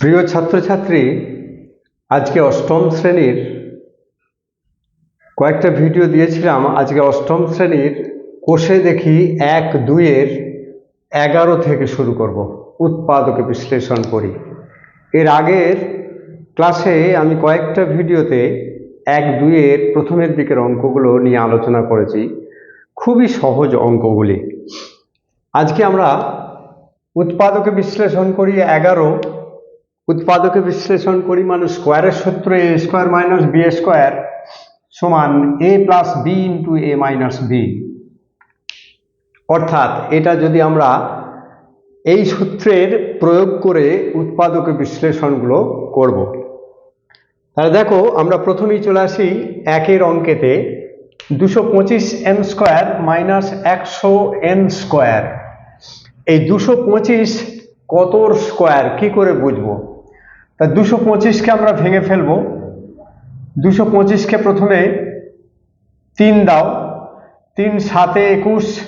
প্রিয় ছাত্রছাত্রী, আজকে অষ্টম শ্রেণির কয়েকটা ভিডিও দিয়েছিলাম। আজকে অষ্টম শ্রেণির কোষে দেখি এক, দুইয়ের এগারো থেকে শুরু করব। উৎপাদকে বিশ্লেষণ করি। এর আগের ক্লাসে আমি কয়েকটা ভিডিওতে এক, দুইয়ের প্রথমের দিকের অঙ্কগুলো নিয়ে আলোচনা করেছি। খুবই সহজ অঙ্কগুলি। আজকে আমরা উৎপাদকে বিশ্লেষণ করি এগারো উৎপাদকে বিশ্লেষণ করি মানে স্কোয়ারের সূত্র A square minus B square সমান A plus B into A minus B অর্থাৎ এটা যদি আমরা এই সূত্রের প্রয়োগ করে উৎপাদকে বিশ্লেষণগুলো করব। তাহলে দেখো, আমরা প্রথমেই চলে আসি একের অঙ্কেতে। দুশো পঁচিশ এন স্কোয়ার মাইনাস একশো এন স্কোয়ার এই দুশো পঁচিশ কতর স্কোয়ার কি করে বুঝব? তা দুশো পঁচিশকে আমরা ভেঙে ফেলব। দুশো পঁচিশকে প্রথমে তিন দাও। তিন সাতে একুশ,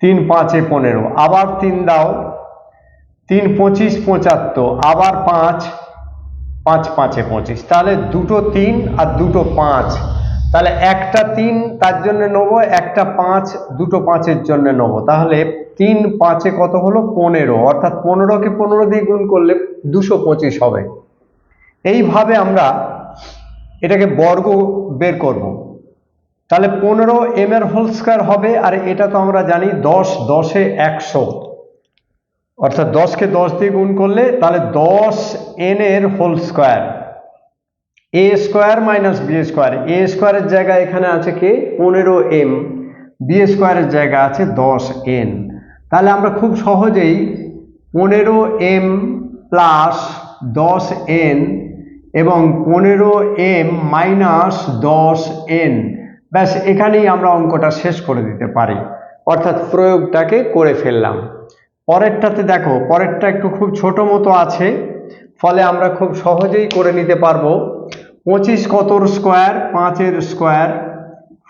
তিন পাঁচে পনেরো। আবার তিন দাও। তিন পঁচিশ পঁচাত্তর, আবার পাঁচ পাঁচ পাঁচে পঁচিশ। তাহলে দুটো তিন আর দুটো পাঁচ। তাহলে একটা তিন তার জন্য নেব, একটা পাঁচ, দুটো পাঁচের জন্য নেব। তাহলে তিন পাঁচে কত হলো? পনেরো। অর্থাৎ পনেরোকে পনেরো দিয়ে গুণ করলে দুশো পঁচিশ হবে। এইভাবে আমরা এটাকে বর্গ বের করব। তাহলে পনেরো এম এর হোল স্কোয়ার হবে, আর এটা তো আমরা জানি দশ, দশে একশো। অর্থাৎ দশকে দশ দিয়ে গুণ করলে তাহলে দশ এন এর whole square A square minus B square A স্কোয়ারের জায়গায় এখানে আছে কি? পনেরো এম বি স্কোয়ারের জায়গা আছে দশ এন তাহলে আমরা খুব সহজেই পনেরো এম প্লাস দশ এন এবং পনেরো এম মাইনাস দশ এন ব্যাস, এখানেই আমরা অঙ্কটা শেষ করে দিতে পারি। অর্থাৎ প্রয়োগটাকে করে ফেললাম। পরেরটাতে দেখো, পরেরটা একটু খুব ছোট মতো আছে, ফলে আমরা খুব সহজেই করে নিতে পারব। পঁচিশ কতর স্কোয়ার? পাঁচের স্কোয়ার।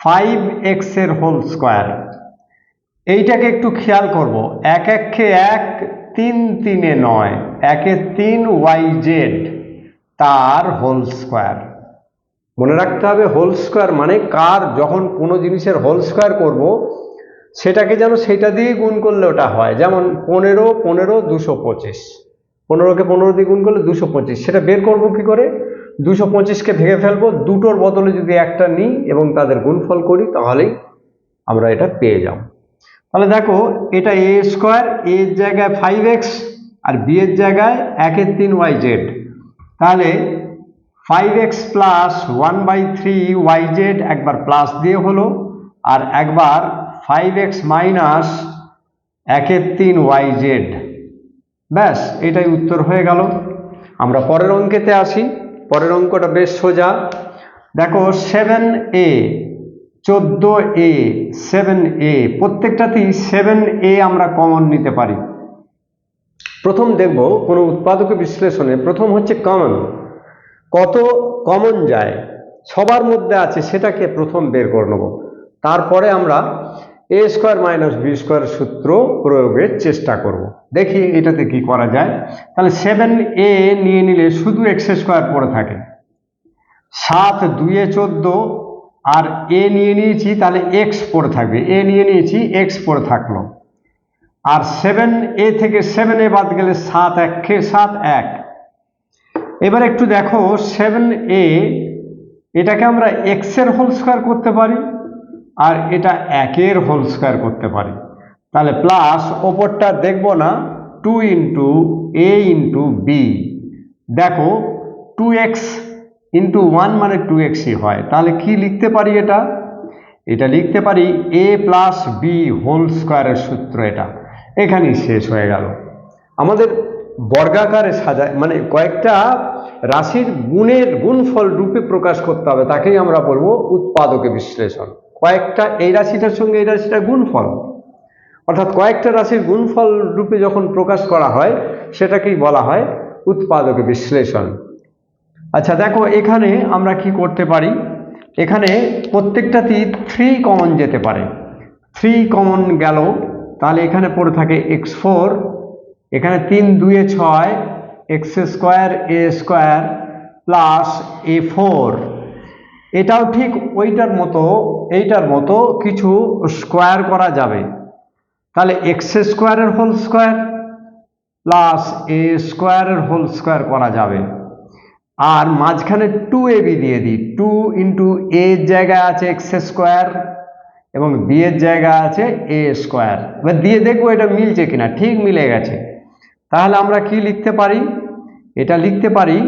ফাইভ এক্সের হোল স্কোয়ার। এইটাকে একটু খেয়াল করব। এক এককে এক, তিন তিনে নয়। একে তিন ওয়াই জেড তার হোল স্কোয়ার। মনে রাখতে হবে, হোল স্কোয়ার মানে কার? যখন কোনো জিনিসের হোল স্কোয়ার করব, সেটাকে যেন সেটা দিয়ে গুণ করলে ওটা হয়। যেমন পনেরো পনেরো, দুশো পঁচিশ। পনেরোকে পনেরো দিয়ে গুণ করলে দুশো পঁচিশ। সেটা বের করব কি করে? দুশো পঁচিশকে ভেঙে ফেলব, দুটোর বদলে যদি একটা নিই এবং তাদের গুণফল করি, তাহলেই আমরা এটা পেয়ে যাব। তাহলে দেখো, এটা এ স্কোয়ার এর জায়গায় ফাইভ এক্স আর বি এর জায়গায় একের তিন ওয়াই জেড তাহলে five X plus one by three Y Z একবার প্লাস দিয়ে হলো, আর একবার ফাইভ এক্স মাইনাস একের তিন ওয়াই জেড ব্যাস, এটাই উত্তর হয়ে গেল। আমরা পরের অঙ্কেতে আসি। পরের অঙ্কটা বেশ সোজা। দেখো সেভেন এ চোদ্দ এ সেভেন এ প্রত্যেকটাতেই সেভেন এ আমরা কমন নিতে পারি। প্রথম দেখব কোনো উৎপাদক বিশ্লেষণে, প্রথম হচ্ছে কমন কত কমন যায়? সবার মধ্যে আছে সেটাকে প্রথম বের করে নেব। তারপরে আমরা A square minus B square সূত্র প্রয়োগের চেষ্টা করব। দেখি এটাতে কি করা যায়। তাহলে সেভেন এ নিয়ে নিলে শুধু এক্স স্কোয়ার পড়ে থাকে। সাত দুইয়ে চোদ্দ, আর এ নিয়ে নিয়েছি, তাহলে এক্স পড়ে থাকবে। এ নিয়ে নিয়েছি এক্স পড়ে থাকল। আর সেভেন এ থেকে সেভেন এ বাদ গেলে সাত একে, সাত এক। এবার একটু দেখো সেভেন এ এটাকে আমরা এক্সের হোল স্কোয়ার করতে পারি। আর এটা একের হোল স্কোয়ার করতে পারি। তাহলে প্লাস ওপরটা দেখব না two into A into B দেখো টু এক্স ইন্টু ওয়ান মানে টু এক্সই হয়। তাহলে কি লিখতে পারি এটা? এটা লিখতে পারি এ প্লাস বি হোল স্কোয়ারের সূত্র এটা। এখানেই শেষ হয়ে গেল। আমাদের বর্গাকারে সাজায় মানে কয়েকটা রাশির গুণের গুণফল রূপে প্রকাশ করতে হবে, তাকেই আমরা বলব উৎপাদকে বিশ্লেষণ। কয়েকটা এই রাশিটার সঙ্গে এই রাশিটা গুণফল। অর্থাৎ কয়েকটা রাশির গুণফল রূপে যখন প্রকাশ করা হয়, সেটাকেই বলা হয় উৎপাদক বিশ্লেষণ। আচ্ছা দেখো, এখানে আমরা কি করতে পারি? এখানে প্রত্যেকটাতেই থ্রি কমন যেতে পারে। থ্রি কমন গেল, তাহলে এখানে পড়ে থাকে এক্স ফোর এখানে তিন দুয়ে ছয় X square A square plus A four এটাও ঠিক ওইটার মতো, এইটার মতো কিছু স্কোয়ার করা যাবে। তাহলে এক্স স্কোয়ারের হোল স্কোয়ার প্লাস এ স্কোয়ারের হোল স্কোয়ার করা যাবে। আর মাঝখানে টু এ বি দিয়ে দিই। টু ইন্টু এর জায়গায় আছে এক্স স্কোয়ার এবং বি এর জায়গায় আছে এ স্কোয়ার এবার দিয়ে দেখব এটা মিলছে কিনা। ঠিক মিলে গেছে। তাহলে আমরা কি লিখতে পারি? এটা লিখতে পারি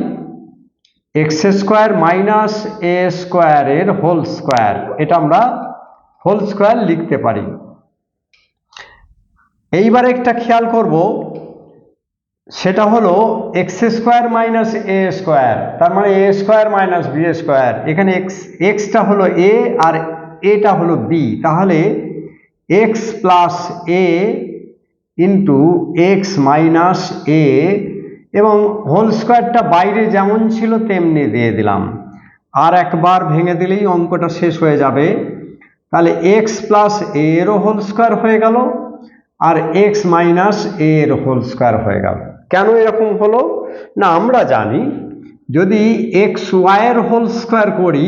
এক্স স্কোয়ার মাইনাস এ স্কোয়ারের হোল স্কোয়ার এটা আমরা হোল স্কোয়ার লিখতে পারি। এইবার একটা খেয়াল করব, সেটা হলো X square minus A square তার মানে A square minus B square এখানে এক্স এক্সটা হলো এ আর এটা হলো বি তাহলে X plus A into X minus A এবং হোল স্কোয়ারটা বাইরে যেমন ছিল, তেমনি দিয়ে দিলাম। আর একবার ভেঙে দিলেই অঙ্কটা শেষ হয়ে যাবে। তাহলে এক্স প্লাস এরও হোল স্কোয়ার হয়ে গেল, আর এক্স মাইনাস এর হোল স্কোয়ার হয়ে গেল। কেন এরকম হলো? না, আমরা জানি, যদি এক্স ওয়াইয়ের হোল স্কোয়ার করি,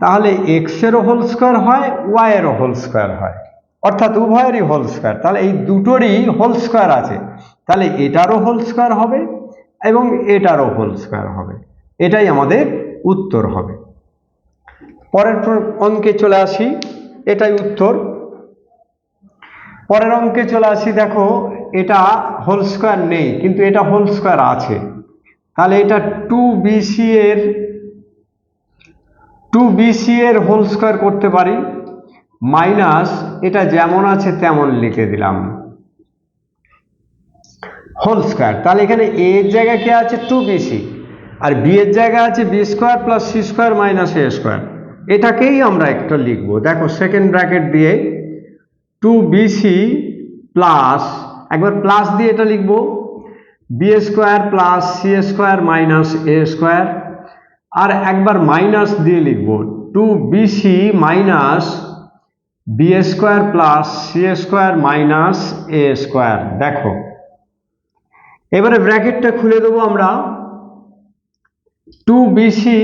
তাহলে এক্সেরও হোল স্কোয়ার হয় ওয়াইয়েরও হোল স্কোয়ার হয়। অর্থাৎ উভয়েরই হোল স্কোয়ার তাহলে এই দুটোরই হোল স্কোয়ার আছে। তাহলে এটারও হোল স্কোয়ার হবে এবং এটারও হোল স্কোয়ার হবে। এটাই আমাদের উত্তর হবে। পরের প্র- অঙ্কে চলে আসি। এটাই উত্তর। পরের অঙ্কে চলে আসি, দেখো, এটা হোল স্কোয়ার নেই, কিন্তু এটা হোল স্কোয়ার আছে। তাহলে এটা টু বিসি এর টু বিসি এর হোল স্কোয়ার করতে পারি। মাইনাস এটা যেমন আছে, তেমন লিখে দিলাম। Whole square. তাহলে এখানে এ এর জায়গায় কে আছে? টু বিসি আর বি এর জায়গা আছে B square plus C square minus A square. এটাকেই আমরা একটা লিখব। দেখো সেকেন্ড ব্র্যাকেট দিয়ে টু বিসি প্লাস একবার প্লাস দিয়ে এটা লিখব। B square plus C square minus A square. আর একবার মাইনাস দিয়ে লিখব। Two BC minus B square plus C square minus A square. দেখো এবারে ব্র্যাকেটটা খুলে দেবো আমরা। টু বিসি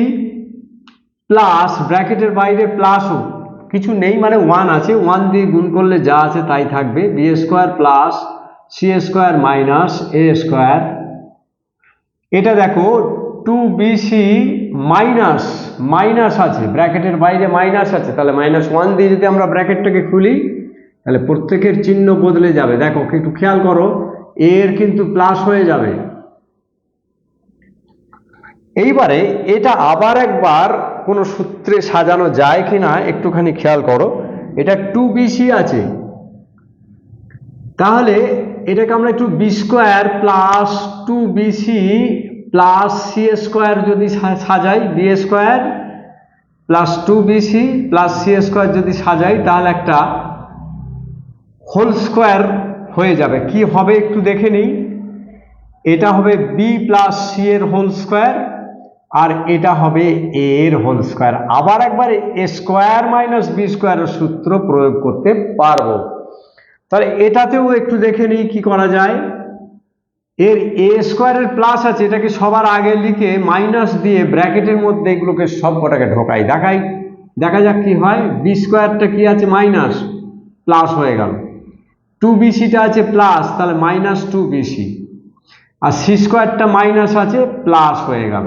প্লাস ব্র্যাকেটের বাইরে প্লাসও কিছু নেই মানে ওয়ান আছে। ওয়ান দিয়ে গুণ করলে যা আছে তাই থাকবে। B square plus C square minus A square এটা দেখো টু বিসি মাইনাস মাইনাস আছে। ব্র্যাকেটের বাইরে মাইনাস আছে। তাহলে মাইনাস ওয়ান দিয়ে যদি আমরা ব্র্যাকেটটাকে খুলি, তাহলে প্রত্যেকের চিহ্ন বদলে যাবে। দেখো, একটু খেয়াল করো। এর কিন্তু প্লাস হয়ে যাবে। এইবারে এটা আবার একবার কোনো সূত্রে সাজানো যায় কিনা একটুখানি খেয়াল করো। এটা টু বিসি আছে। তাহলে এটাকে আমরা একটু B square plus two BC plus C square যদি সাজাই B square plus two BC plus C square যদি সাজাই, তাহলে একটা হোল স্কোয়ার হয়ে যাবে। কি হবে একটু দেখে নিই। এটা হবে বি প্লাস সি এর হোল স্কোয়ার আর এটা হবে এ এর হোল স্কোয়ার আবার একবার এ স্কোয়ার মাইনাস বি স্কোয়ারের সূত্র প্রয়োগ করতে পারব। তাহলে এটাতেও একটু দেখে নিই কি করা যায়। এর এ স্কোয়ারের প্লাস আছে, এটাকে সবার আগে লিখে মাইনাস দিয়ে ব্র্যাকেটের মধ্যে এগুলোকে সব কটাকে ঢোকাই, দেখাই। দেখা যাক কি হয়। বি স্কোয়ারটা কি আছে? মাইনাস প্লাস হয়ে গেল। টু বিসিটা আছে প্লাস তাহলে মাইনাস টু বিসি আর সি স্কোয়ারটা মাইনাস আছে প্লাস হয়ে গেল।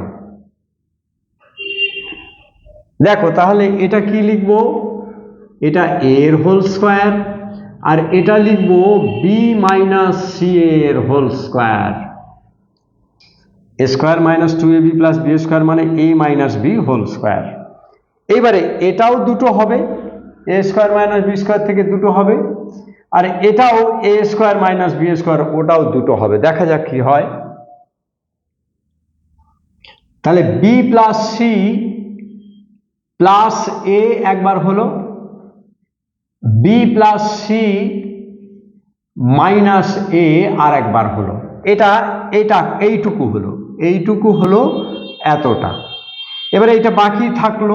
দেখো, তাহলে এটা কি লিখব? এটা এর হোল স্কোয়ার আর এটা লিখব বি মাইনাস সি এর whole square A square minus two A B plus B square মানে A minus B whole square এইবারে এটাও দুটো হবে A square minus B square থেকে দুটো হবে। আর এটাও A square minus B square ওটাও দুটো হবে। দেখা যাক কি হয়। তাহলে B plus C plus A একবার হলো B plus C minus A আর একবার হলো। এটা এটা এইটুকু হলো। এইটুকু হলো এতটা। এবারে এটা বাকি থাকল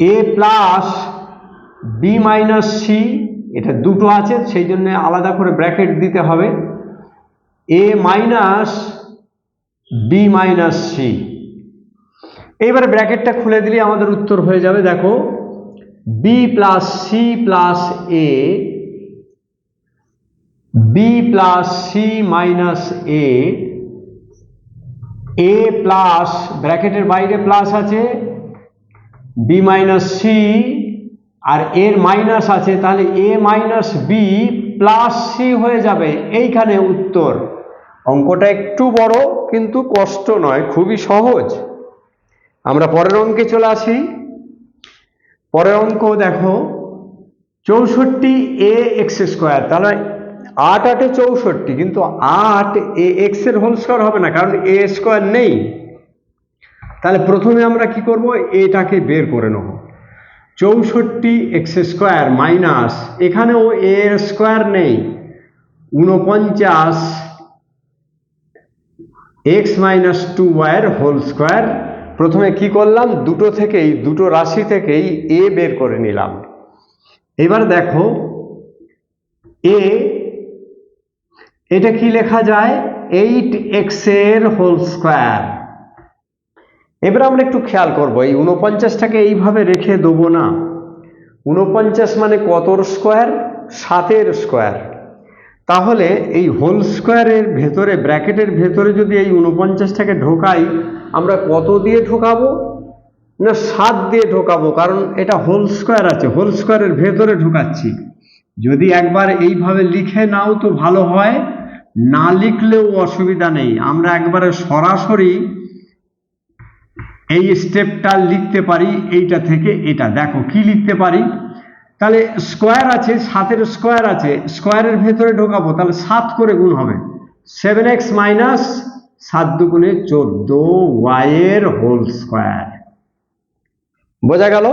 A plus B minus C এটা দুটো আছে, সেই জন্য আলাদা করে ব্র্যাকেট দিতে হবে। A minus B minus C এইবারে ব্র্যাকেটটা খুলে দিলে আমাদের উত্তর হয়ে যাবে, দেখো। B plus C plus A B plus C minus A A plus ব্র্যাকেটের বাইরে প্লাস আছে বি মাইনাস সি আর এর মাইনাস আছে, তাহলে A minus B plus C হয়ে যাবে। এইখানে উত্তর। অঙ্কটা একটু বড়, কিন্তু কষ্ট নয়, খুবই সহজ। আমরা পরের অঙ্কে চলে আসি। পরের অঙ্ক দেখো, চৌষট্টি এ এক্স স্কোয়ার তাহলে আট আটে চৌষট্টি, কিন্তু আট এ এক্সের হোল স্কোয়ার হবে না, কারণ এ স্কোয়ার নেই। তাহলে প্রথমে আমরা কি করব? এটাকে বের করে নেব। চৌষট্টি এক্স স্কোয়ার মাইনাস, এখানেও এ স্কোয়ার নেই। উনপঞ্চাশ এক্স মাইনাস টু ওয়াইয়ের হোল স্কোয়ার। প্রথমে কি করলাম? দুটো থেকেই, দুটো রাশি থেকেই এ বের করে নিলাম। এবার দেখো, এ, এটা কি লেখা যায়? এইট এক্সের হোল স্কোয়ার। এবার আমরা একটু খেয়াল করব, এই উনপঞ্চাশটাকে এইভাবে রেখে দেবো না। উনপঞ্চাশ মানে কতর স্কোয়ার? সাতের স্কোয়ার। তাহলে এই হোল স্কোয়ারের ভেতরে, ব্র্যাকেটের ভেতরে যদি এই উনপঞ্চাশটাকে ঢোকাই, আমরা কত দিয়ে ঢোকাবো? না, সাত দিয়ে ঢোকাবো, কারণ এটা হোল স্কোয়ার আছে, হোল স্কোয়ারের ভেতরে ঢোকাচ্ছি। যদি একবার এইভাবে লিখে নাও তো ভালো হয়, না লিখলেও অসুবিধা নেই। আমরা একবারে সরাসরি এই স্টেপটা লিখতে পারি, এইটা থেকে এটা। দেখো, কি লিখতে পারি? তাহলে স্কোয়ার আছে, সাতের স্কোয়ার আছে স্কোয়ারের ভেতরে ঢোকাবো, তাহলে সাত করে গুণ হবে। সেভেন এক্স মাইনাস সাত দুগুণে চোদ্দ ওয়াইয়ের হোল স্কোয়ার বোঝা গেল?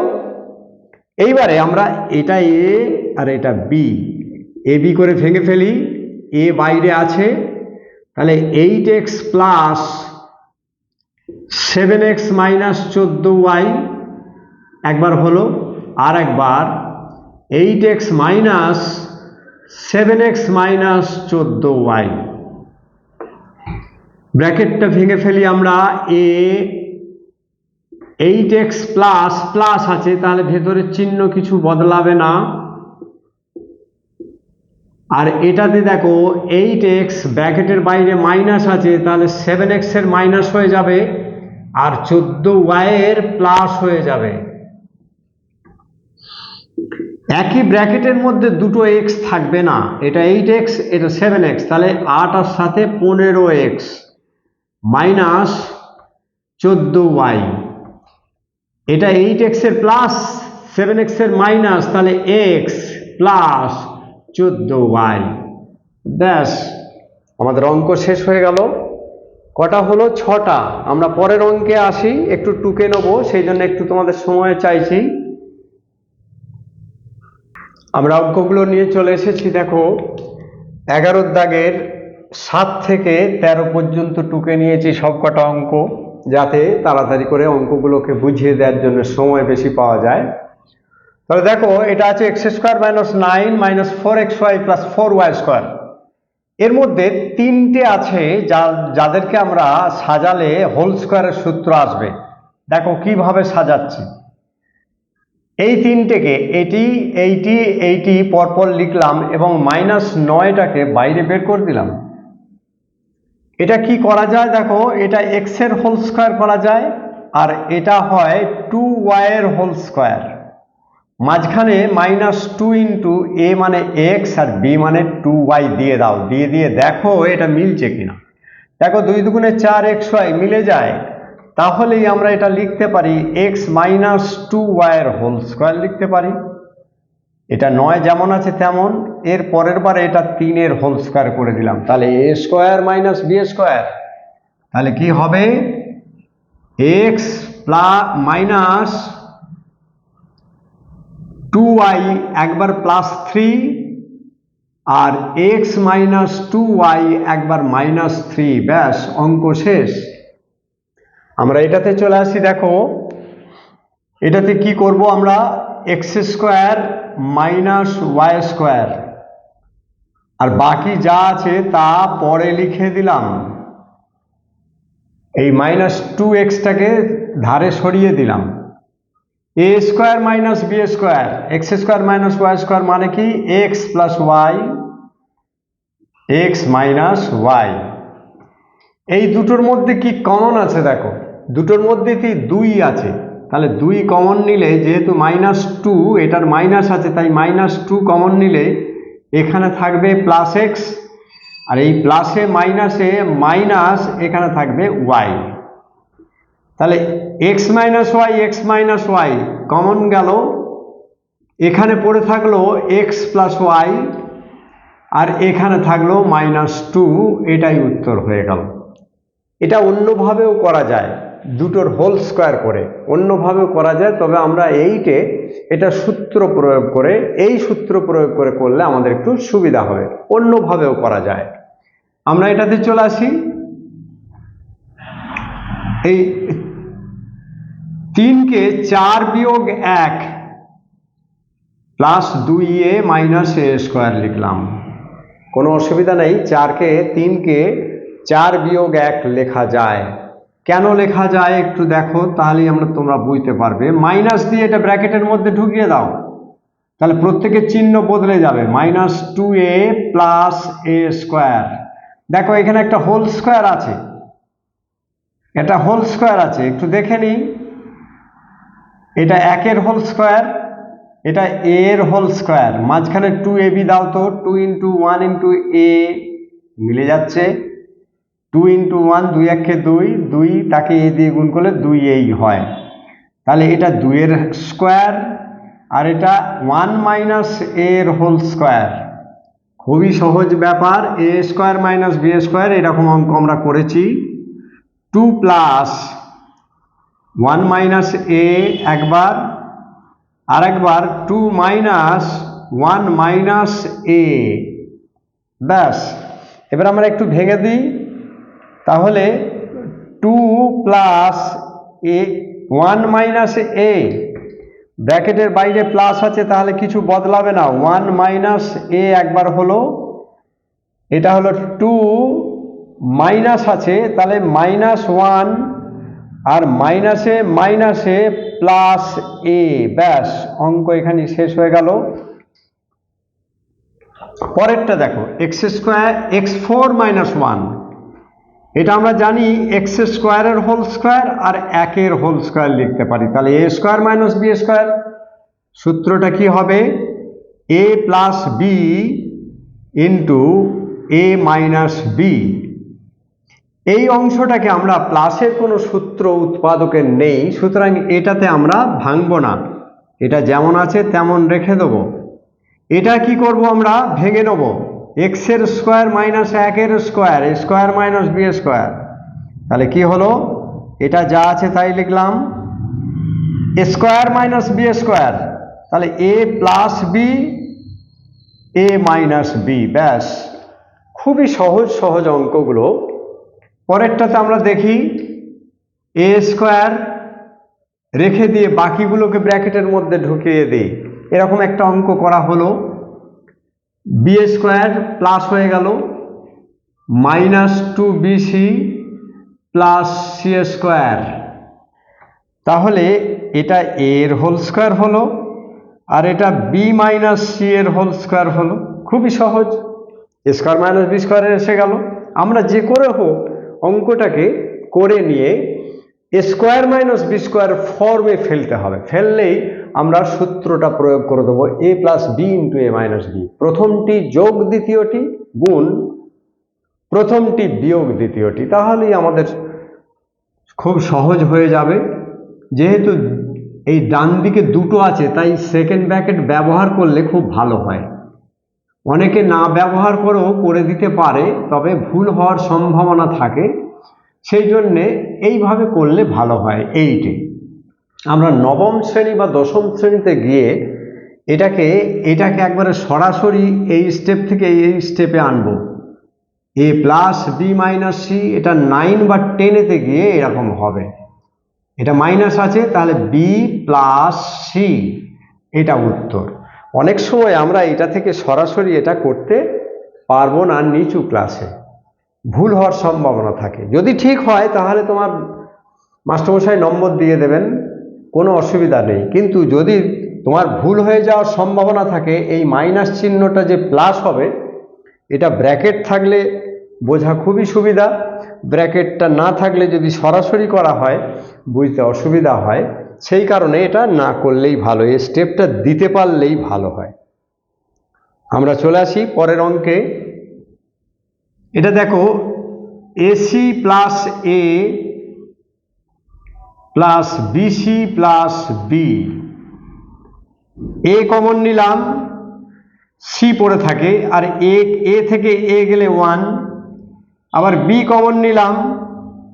এইবারে আমরা এটা এ আর এটা বি এ বি করে ভেঙে ফেলি, এ বাইরে আছে। তাহলে eight X plus seven X minus চোদ্দ ওয়াই একবার হলো আর একবার eight X minus seven X minus চোদ্দ ওয়াই ব্র্যাকেটটা ভেঙে ফেলি আমরা, এ এইট এক্স প্লাস প্লাস আছে, তাহলে ভেতরের চিহ্ন কিছু বদলাবে না। আর এটাতে দেখো এইট এক্স ব্র্যাকেটের বাইরে মাইনাস আছে, তাহলে সেভেন এক্সের মাইনাস হয়ে যাবে। আর চোদ্দ ওয়াইয়ের প্লাস হয়ে যাবে। একই ব্র্যাকেটের মধ্যে দুটো এক্স থাকবে না। এটা এইট এক্স, এটা সেভেন এক্স। তাহলে আট আর সাথে পনেরো এক্স মাইনাস চোদ্দ ওয়াই। এটা এইট এক্সের প্লাস, সেভেন এক্সের মাইনাস, তাহলে এক্স প্লাস চোদ্দ ওয়াই। ব্যাস, আমাদের অঙ্ক শেষ হয়ে গেল। কটা হলো? ছটা। আমরা পরের অঙ্কে আসি, একটু টুকে নেব, সেই জন্য একটু তোমাদের সময় চাইছি। আমরা অঙ্কগুলো নিয়ে চলে এসেছি, দেখো। এগারোর দাগের সাত থেকে তেরো পর্যন্ত টুকে নিয়েছি সব কটা অঙ্ক, যাতে তাড়াতাড়ি করে অঙ্কগুলোকে বুঝিয়ে দেওয়ার জন্য সময় বেশি পাওয়া যায়। তাহলে দেখো, এটা আছে X square minus nine minus four X Y plus four Y square এর মধ্যে তিনটে আছে যা, যাদেরকে আমরা সাজালে হোল স্কোয়ারের সূত্র আসবে। দেখো কীভাবে সাজাচ্ছি। এই তিনটেকে এটি, এইটি এইটি পরপর লিখলাম এবং মাইনাস নয়টাকে বাইরে বের করে দিলাম। এটা কি করা যায় দেখো? এটা এক্সের হোল স্কোয়ার করা যায় আর এটা হয় টু ওয়াইয়ের হোল স্কোয়ার। মাঝখানে মাইনাস টু ইন্টু এ মানে এক্স আর বি মানে টু ওয়াই দিয়ে দাও, দিয়ে দিয়ে দেখো এটা মিলছে কিনা। দেখো দুই দুগুণে চার এক্স ওয়াই মিলে যায়, তাহলেই আমরা এটা লিখতে পারি এক্স মাইনাস টু ওয়াইয়ের হোল স্কোয়ার লিখতে পারি। এটা নয় যেমন আছে তেমন, এর পরের বার এটা তিনের হোল স্কোয়ার করে দিলাম। তাহলে A square minus B square তাহলে কি হবে? X plus minus two Y একবার প্লাস থ্রি আর এক্স মাইনাস টু ওয়াই একবার মাইনাস থ্রি ব্যাস, অঙ্ক শেষ। আমরা এটাতে চলে আসি, দেখো। এটাতে কি করব আমরা? X square minus Y square আর বাকি যা আছে তা পরে লিখে দিলাম। এই মাইনাস টু এক্সটাকে ধারে সরিয়ে দিলাম। A square minus B square X square minus Y square মানে কি? X plus Y X minus Y এই দুটোর মধ্যে কি কমন আছে দেখো? দুটোর মধ্যে কি দুই আছে? তাহলে দুই কমন নিলে যেহেতু মাইনাস টু এটার মাইনাস আছে, তাই মাইনাস টু কমন নিলে এখানে থাকবে প্লাস এক্স আর এই প্লাসে মাইনাসে মাইনাস এখানে থাকবে ওয়াই তাহলে X minus Y X minus Y common গেল। এখানে পড়ে থাকল এক্স প্লাস ওয়াই আর এখানে থাকল মাইনাস টু এটাই উত্তর হয়ে গেল। এটা অন্যভাবেও করা যায়, দুটোর হোল স্কোয়ার করে। অন্যভাবেও করা যায়, তবে আমরা এইটে এটা সূত্র প্রয়োগ করে, এই সূত্র প্রয়োগ করে করলে আমাদের একটু সুবিধা হবে অন্যভাবেও করা যায়। আমরা এটাতে চলে আসি। এই তিনকে চার বিয়োগ এক প্লাস দুই এ মাইনাস এ স্কোয়ার লিখলাম। কোনো অসুবিধা নেই, চারকে, তিনকে চার বিয়োগ এক লেখা যায়। কেন লেখা যায় একটু দেখো, তাহলেই আমরা, তোমরা বুঝতে পারবে। মাইনাস দিয়ে এটা ব্র্যাকেটের মধ্যে ঢুকিয়ে দাও। তাহলে প্রত্যেকের চিহ্ন বদলে যাবে। Minus two A plus A square দেখো, এখানে একটা হোল স্কোয়ার আছে। এটা হোল স্কোয়ার আছে। একটু দেখে নিই। এটা একের হোল স্কোয়ার এটা এর হোল স্কোয়ার মাঝখানে টু এ বি দাও তো two into one into A মিলে যাচ্ছে। টু ইন্টু ওয়ান দুই একে দুই দুই তাকে এ দিয়ে গুণ করলে দুই এই হয়। তাহলে এটা দুইয়ের স্কোয়ার আর এটা ওয়ান মাইনাস এর হোল স্কোয়ার খুবই সহজ ব্যাপার A square minus B square এরকম অঙ্ক আমরা করেছি। Two plus one minus A একবার আর একবার two minus one minus A. ব্যাস, এবার আমরা একটু ভেঙে দিই। তাহলে two plus A, one minus A, ব্র্যাকেটের বাইরে প্লাস আছে, তাহলে কিছু বদলাবে না। ওয়ান মাইনাস এ একবার হলো, এটা হলো টু মাইনাস আছে, তাহলে মাইনাস ওয়ান আর মাইনাসে মাইনাসে প্লাস এ ব্যাস, অঙ্ক এখানে শেষ হয়ে গেল। পরেরটা দেখো X square X four minus one এটা আমরা জানি এক্স স্কোয়ারের হোল স্কোয়ার আর একের হোল স্কোয়ার লিখতে পারি। তাহলে A square minus B square সূত্রটা কি হবে? A plus B into A minus B এই অংশটাকে আমরা প্লাসের কোনো সূত্র উৎপাদকের নেই, সুতরাং এটাতে আমরা ভাঙব না। এটা যেমন আছে তেমন রেখে দেব। এটা কি করব আমরা? ভেঙে নেব। এক্সের স্কোয়ার মাইনাস একের square square minus B square তাহলে কি হলো? এটা যা আছে তাই লিখলাম। স্কোয়ার মাইনাস বি স্কোয়ার তাহলে A plus B A minus B ব্যাস। খুবই সহজ সহজ অঙ্কগুলো পরেরটাতে আমরা দেখি এ স্কোয়ার রেখে দিয়ে বাকিগুলোকে ব্র্যাকেটের মধ্যে ঢুকিয়ে দিই। এরকম একটা অঙ্ক করা হলো। বি স্কোয়ার প্লাস হয়ে গেল। Minus two BC plus C square তাহলে এটা এর হোল স্কোয়ার হলো আর এটা বি মাইনাস সি এর হোল স্কোয়ার হলো। খুবই সহজ। স্কোয়ার মাইনাস বি স্কোয়ারে এসে গেল। আমরা যে করে হোক অঙ্কটাকে করে নিয়ে স্কোয়ার মাইনাস বি স্কোয়ার ফর্মে ফেলতে হবে। ফেললেই আমরা সূত্রটা প্রয়োগ করে দেবো A plus B into A minus B প্রথমটি যোগ দ্বিতীয়টি গুণ প্রথমটি বিয়োগ দ্বিতীয়টি। তাহলেই আমাদের খুব সহজ হয়ে যাবে। যেহেতু এই ডান দিকে দুটো আছে, তাই সেকেন্ড ব্র্যাকেট ব্যবহার করলে খুব ভালো হয়। অনেকে না ব্যবহার করেও করে দিতে পারে, তবে ভুল হওয়ার সম্ভাবনা থাকে। সেই জন্যে এইভাবে করলে ভালো হয় এইটে। আমরা নবম শ্রেণি বা দশম শ্রেণীতে গিয়ে এটাকে এটাকে একবারে সরাসরি এই স্টেপ থেকে এই স্টেপে আনব। A plus B minus C এটা নাইন বা টেনেতে গিয়ে এরকম হবে। এটা মাইনাস আছে, তাহলে বি প্লাস সি এটা উত্তর। অনেক সময় আমরা এটা থেকে সরাসরি এটা করতে পারব না নিচু ক্লাসে ভুল হওয়ার সম্ভাবনা থাকে। যদি ঠিক হয়, তাহলে তোমার মাস্টারমশাই নম্বর দিয়ে দেবেন, কোনো অসুবিধা নেই। কিন্তু যদি তোমার ভুল হয়ে যাওয়ার সম্ভাবনা থাকে, এই মাইনাস চিহ্নটা যে প্লাস হবে, এটা ব্র্যাকেট থাকলে বোঝা খুবই সুবিধা। ব্র্যাকেটটা না থাকলে যদি সরাসরি করা হয়, বুঝতে অসুবিধা হয়। সেই কারণে এটা না করলেই ভালো, এই স্টেপটা দিতে পারলেই ভালো হয়। আমরা চলে আসি পরের অঙ্কে। এটা দেখো AC plus A plus BC plus B A common নিলাম সি পড়ে থাকে, আর এ এ থেকে এ গেলে ওয়ান আবার বি কমন নিলাম,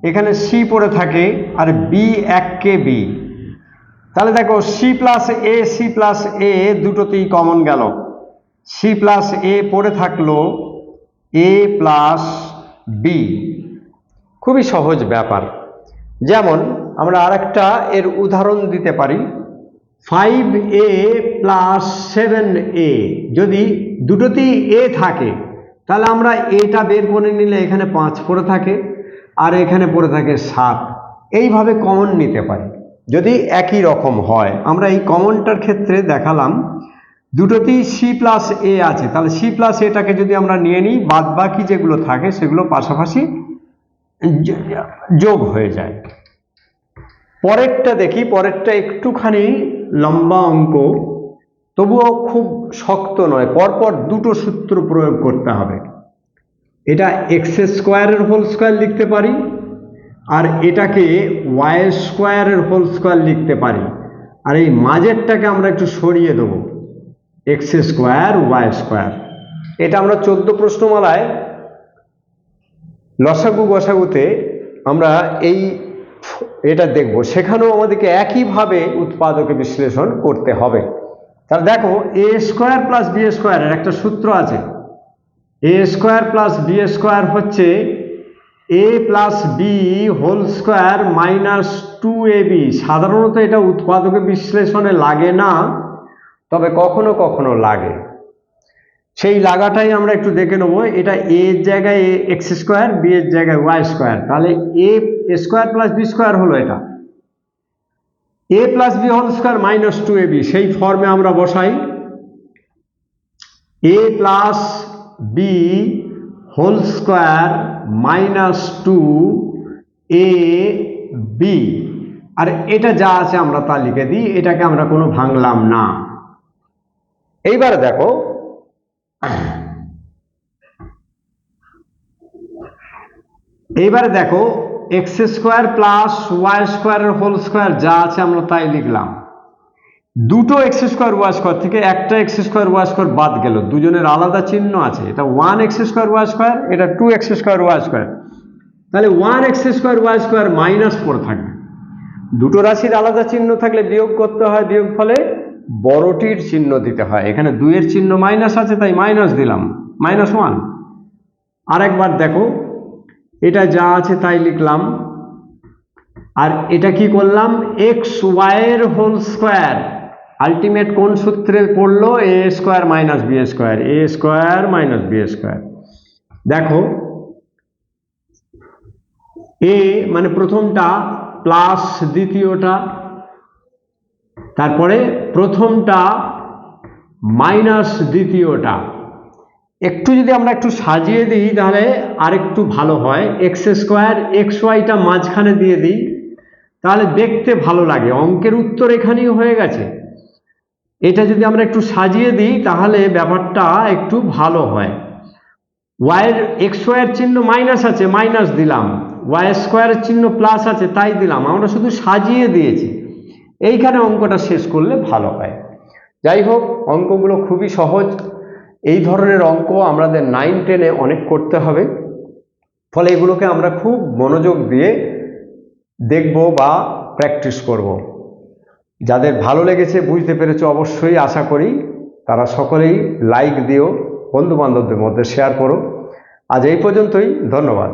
এখানে সি পড়ে থাকে, আর বি এক কে বি তাহলে দেখো C plus A C plus A দুটোতেই কমন গেল। সি প্লাস এ পড়ে থাকল এ প্লাস বি খুবই সহজ ব্যাপার। যেমন আমরা আরেকটা এর উদাহরণ দিতে পারি। Five A plus seven A যদি দুটোতেই এ থাকে, তাহলে আমরা এটা বের করে নিলে এখানে পাঁচ পড়ে থাকে, আর এখানে পড়ে থাকে সাত। এইভাবে কমন নিতে পারি। যদি একই রকম হয়, আমরা এই কমনটার ক্ষেত্রে দেখালাম, দুটোতেই সি প্লাস এ আছে। তাহলে সি প্লাস এটাকে যদি আমরা নিয়ে নিই বাদ বাকি যেগুলো থাকে, সেগুলো পাশাপাশি যোগ হয়ে যায়। পরেরটা দেখি, পরেরটা একটুখানি লম্বা অঙ্ক, তবুও খুব শক্ত নয়। পরপর দুটো সূত্র প্রয়োগ করতে হবে। এটা এক্স স্কোয়ারের হোল স্কোয়ার লিখতে পারি আর এটাকে ওয়াই স্কোয়ারের হোল স্কোয়ার লিখতে পারি। আর এই মাঝেরটাকে আমরা একটু সরিয়ে দেবো। এক্স স্কোয়ার ওয়াই স্কোয়ার এটা আমরা চোদ্দ প্রশ্নমালায় লসাগু গসাগুতে আমরা এই এটা দেখব। সেখানেও আমাদেরকে একইভাবে উৎপাদকে বিশ্লেষণ করতে হবে। তাহলে দেখো এ স্কোয়ার প্লাস বি স্কোয়ারের একটা সূত্র আছে। A square plus B square হচ্ছে A plus B whole square minus two A B সাধারণত এটা উৎপাদকে বিশ্লেষণে লাগে না, তবে কখনো কখনো লাগে। সেই লাগাটাই আমরা একটু দেখে নেব। এটা এ এর জায়গায় এ এক্স স্কোয়ার বি এর জায়গায় ওয়াই স্কোয়ার তাহলে A square plus B square হলো এটা। A plus B whole square minus two A B সেই ফর্মে আমরা বসাই। A plus B whole square minus two A B আর এটা যা আছে আমরা তা লিখে দিই, এটাকে আমরা কোনো ভাঙলাম না। এইবারে দেখো এইবারে দেখো এক্স স্কোয়ার প্লাস ওয়াই স্কোয়ারের হোল স্কোয়ার যা আছে আমরা তাই লিখলাম। দুটো এক্স স্কোয়ার ওয়াই স্কোয়ার থেকে একটা এক্স স্কোয়ার ওয়াই স্কোয়ার বাদ গেল। দুজনের আলাদা চিহ্ন আছে। এটা one X square Y square, এটা two X square Y square. তাহলে one X square Y square minus four থাকবে। দুটো রাশির আলাদা চিহ্ন থাকলে বিয়োগ করতে হয় বিয়োগ ফলে বড়টির চিহ্ন দিতে হয়। এখানে দুইয়ের চিহ্ন মাইনাস আছে, তাই মাইনাস দিলাম। মাইনাস ওয়ান আরেকবার দেখো, এটা যা আছে তাই লিখলাম। আর এটা কি করলাম? এক্স ওয়াইয়ের হোল স্কোয়ার আলটিমেট কোন সূত্রে পড়ল? A square minus B square A square minus B square. দেখো এ মানে প্রথমটা প্লাস দ্বিতীয়টা, তারপরে প্রথমটা মাইনাস দ্বিতীয়টা। একটু যদি আমরা একটু সাজিয়ে দিই, তাহলে আরেকটু ভালো হয়। এক্স স্কোয়ার এক্স ওয়াইটা মাঝখানে দিয়ে দিই, তাহলে দেখতে ভালো লাগে। অঙ্কের উত্তর এখানেই হয়ে গেছে। এটা যদি আমরা একটু সাজিয়ে দিই, তাহলে ব্যাপারটা একটু ভালো হয়। ওয়াইয়ের এক্স ওয়াইয়ের চিহ্ন মাইনাস আছে মাইনাস দিলাম। ওয়াই স্কোয়ারের চিহ্ন প্লাস আছে, তাই দিলাম। আমরা শুধু সাজিয়ে দিয়েছি। এইখানে অঙ্কটা শেষ করলে ভালো হয়। যাই হোক, অঙ্কগুলো খুবই সহজ। এই ধরনের অঙ্ক আমাদের নাইন টেনে অনেক করতে হবে। ফলে এগুলোকে আমরা খুব মনোযোগ দিয়ে দেখব বা প্র্যাকটিস করব। যাদের ভালো লেগেছে, বুঝতে পেরেছ অবশ্যই আশা করি তারা সকলেই লাইক দিও, বন্ধুবান্ধবদের মধ্যে শেয়ার করো। আজ এই পর্যন্তই, ধন্যবাদ।